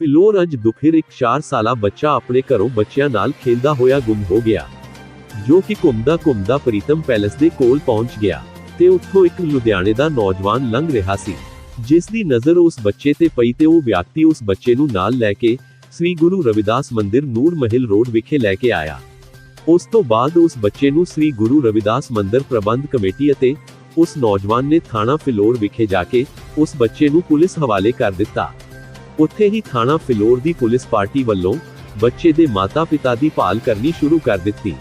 ਫਿਲੌਰ ਅੱਜ ਦੁਪਹਿਰ ਇੱਕ 4 ਸਾਲਾ ਬੱਚਾ ਆਪਣੇ ਘਰੋਂ ਬੱਚਿਆਂ ਨਾਲ ਖੇਡਦਾ ਹੋਇਆ ਗੁੰਮ ਹੋ ਗਿਆ, ਜੋ ਕਿ ਘੁੰਮਦਾ ਘੁੰਮਦਾ ਪ੍ਰੀਤਮ ਪੈਲਸ ਦੇ ਕੋਲ ਪਹੁੰਚ ਗਿਆ ਤੇ ਉੱਥੋਂ ਇੱਕ ਲੁਧਿਆਣੇ ਦਾ ਨੌਜਵਾਨ ਲੰਘ ਰਿਹਾ ਸੀ, ਜਿਸ ਦੀ ਨਜ਼ਰ ਉਸ ਬੱਚੇ ਤੇ ਪਈ ਤੇ ਉਹ ਵਿਅਕਤੀ ਉਸ ਬੱਚੇ ਨੂੰ ਨਾਲ ਲੈ ਕੇ ਸ੍ਰੀ ਗੁਰੂ ਰਵਿਦਾਸ ਮੰਦਿਰ ਨੂਰ ਮਹਿਲ ਰੋਡ ਵਿਖੇ ਲੈ ਕੇ ਆਇਆ। ਉਸ ਤੋਂ ਬਾਅਦ ਉਸ ਬੱਚੇ ਨੂੰ ਸ੍ਰੀ ਗੁਰੂ ਰਵਿਦਾਸ ਮੰਦਿਰ ਪ੍ਰਬੰਧ ਕਮੇਟੀ ਅਤੇ ਉਸ ਨੌਜਵਾਨ ਨੇ ਥਾਣਾ ਫਿਲੌਰ ਵਿਖੇ ਜਾ ਕੇ ਉਸ ਬੱਚੇ ਨੂੰ ਪੁਲਿਸ ਹਵਾਲੇ ਕਰ ਦਿੱਤਾ। ਉੱਥੇ ਹੀ ਥਾਣਾ ਫਿਲੌਰ ਦੀ ਪੁਲਿਸ ਪਾਰਟੀ ਵੱਲੋਂ ਬੱਚੇ ਦੇ ਮਾਤਾ-ਪਿਤਾ ਦੀ ਭਾਲ ਕਰਨੀ ਸ਼ੁਰੂ ਕਰ ਦਿੱਤੀ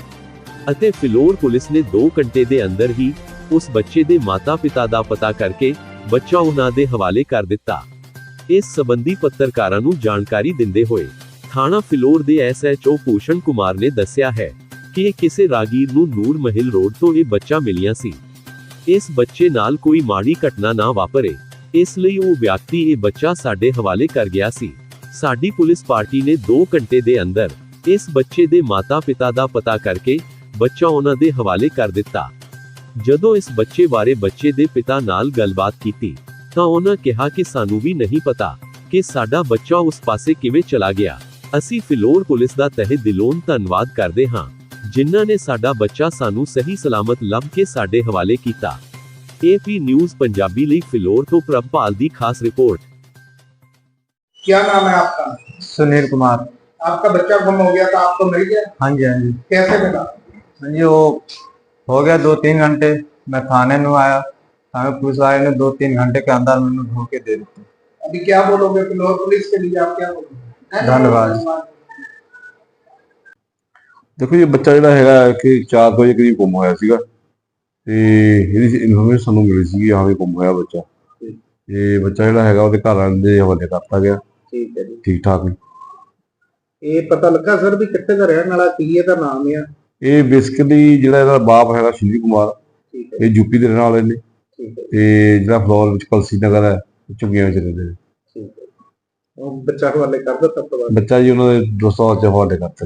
ਅਤੇ ਫਿਲੌਰ ਪੁਲਿਸ ਨੇ 2 ਘੰਟੇ ਦੇ ਅੰਦਰ ਹੀ ਉਸ ਬੱਚੇ ਦੇ ਮਾਤਾ-ਪਿਤਾ ਦਾ ਪਤਾ ਕਰਕੇ ਬੱਚਾ ਉਹਨਾਂ ਦੇ ਹਵਾਲੇ ਕਰ ਦਿੱਤਾ। ਇਸ ਸਬੰਧੀ ਪੱਤਰਕਾਰਾਂ ਨੂੰ ਜਾਣਕਾਰੀ ਦਿੰਦੇ ਹੋਏ ਥਾਣਾ ਫਿਲੌਰ ਦੇ ਐਸਐਚਓ ਭੂਸ਼ਣ ਕੁਮਾਰ ਨੇ ਦੱਸਿਆ ਹੈ ਕਿ ਇਹ ਕਿਸੇ ਰਾਗੀਰ ਨੂੰ ਨੂਰ ਮਹਿਲ ਰੋਡ ਤੋਂ ਇਹ ਬੱਚਾ ਮਿਲਿਆ ਸੀ। ਇਸ ਬੱਚੇ ਨਾਲ ਕੋਈ ਮਾੜੀ ਘਟਨਾ ਨਾ ਵਾਪਰੇ। ਇਸ ਲਈ ਉਹ ਵਿਅਕਤੀ ਇਹ ਬੱਚਾ ਸਾਡੇ ਹਵਾਲੇ ਕਰ ਗਿਆ ਸੀ। ਸਾਡੀ ਪੁਲਿਸ ਪਾਰਟੀ ਨੇ 2 ਘੰਟੇ ਦੇ ਅੰਦਰ ਇਸ ਬੱਚੇ ਦੇ ਮਾਤਾ-ਪਿਤਾ ਦਾ ਪਤਾ ਕਰਕੇ ਬੱਚਾ ਉਹਨਾਂ ਦੇ ਹਵਾਲੇ ਕਰ ਦਿੱਤਾ। ਜਦੋਂ ਇਸ ਬੱਚੇ ਬਾਰੇ ਬੱਚੇ ਦੇ ਪਿਤਾ ਨਾਲ ਗੱਲਬਾਤ ਕੀਤੀ, ਤਾਂ ਉਹਨਾਂ ਕਿਹਾ ਕਿ ਸਾਨੂੰ ਵੀ ਨਹੀਂ ਪਤਾ ਕਿ ਸਾਡਾ ਬੱਚਾ ਉਸ ਪਾਸੇ ਕਿਵੇਂ ਚਲਾ ਗਿਆ। ਅਸੀਂ ਫਿਲੌਰ ਪੁਲਿਸ ਦਾ ਤਹਿ ਦਿਲੋਂ ਧੰਨਵਾਦ ਕਰਦੇ ਹਾਂ। ਜਿਨ੍ਹਾਂ ਨੇ ਸਾਡਾ ਬੱਚਾ ਸਾਨੂੰ ਸਹੀ ਸਲਾਮਤ ਲੱਭ ਕੇ ਸਾਡੇ ਹਵਾਲੇ ਕੀਤਾ ਏਪੀ ਨਿਊਜ਼ ਪੰਜਾਬੀ ਲਈ ਫਿਲੌਰ ਤੋਂ ਪ੍ਰਭਪਾਲ ਦੀ ਖਾਸ ਰਿਪੋਰਟ क्या नाम है आपका सुनील कुमार आपका बच्चा गुम हो गया था आपको मिल गया हाँ जी हाँ जी कैसे मिला हाँ जी वो हो गया दो तीन घंटे मैं थाने में आया थाने पुलिस वाले ने दो तीन घंटे के अंदर मैंने ढो के दे दी अभी क्या बोलोगे फिलौर पुलिस के लिए आप क्या बोलोगे धन्यवाद ਦੇਖੋ ਇਹ ਬੱਚਾ ਜਿਹੜਾ ਹੈਗਾ ਕਿ 4 ਵਜੇ ਕਰੀਬ ਗੁੰਮ ਹੋਇਆ ਸੀਗਾ ਤੇ ਇਹਦੀ ਇਨਫੋਰਮੇਸ਼ਨ ਸਾਨੂੰ ਮਿਲੀ ਸੀ ਹਾਂ ਵੀ ਗੁੰਮ ਹੋਇਆ ਬੱਚਾ। ਤੇ ਬੱਚਾ ਜਿਹੜਾ ਹੈਗਾ ਉਹਦੇ ਘਰ ਵਾਲਿਆਂ ਦੇ ਹਵਾਲੇ ਕਰਤਾ ਗਿਆ। ਠੀਕ ਹੈ ਜੀ। ਠੀਕ ਠਾਕ ਹੀ। ਇਹ ਪਤਾ ਲੱਗਾ ਸਰ ਵੀ ਕਿੱਥੇ ਦਾ ਰਹਿਣ ਵਾਲਾ ਕੀ ਇਹਦਾ ਨਾਮ ਆ? ਇਹ ਬੇਸਿਕਲੀ ਜਿਹੜਾ ਇਹਦਾ ਬਾਪ ਹੈਗਾ ਸ਼ਿਵਜੀ ਕੁਮਾਰ ਠੀਕ ਹੈ ਇਹ ਯੂਪੀ ਦੇ ਰਹਿਣ ਵਾਲੇ ਨੇ। ਤੇ ਜਿਹੜਾ ਫਲੋਰ ਵਿੱਚ ਕਲਸੀ ਨਗਰ ਹੈ ਝੁੱਗੀਆਂ ਵਿੱਚ ਰਹਿੰਦੇ ਨੇ। ਠੀਕ ਹੈ ਉਹ ਬੱਚਾ ਹਵਾਲੇ ਕਰ ਦਿੱਤਾ ਬੱਚਾ ਜੀ ਉਹਨਾਂ ਦੇ ਦੋਸਤਾਂ ਵਿੱਚ ਹਵਾਲੇ ਕਰਤਾ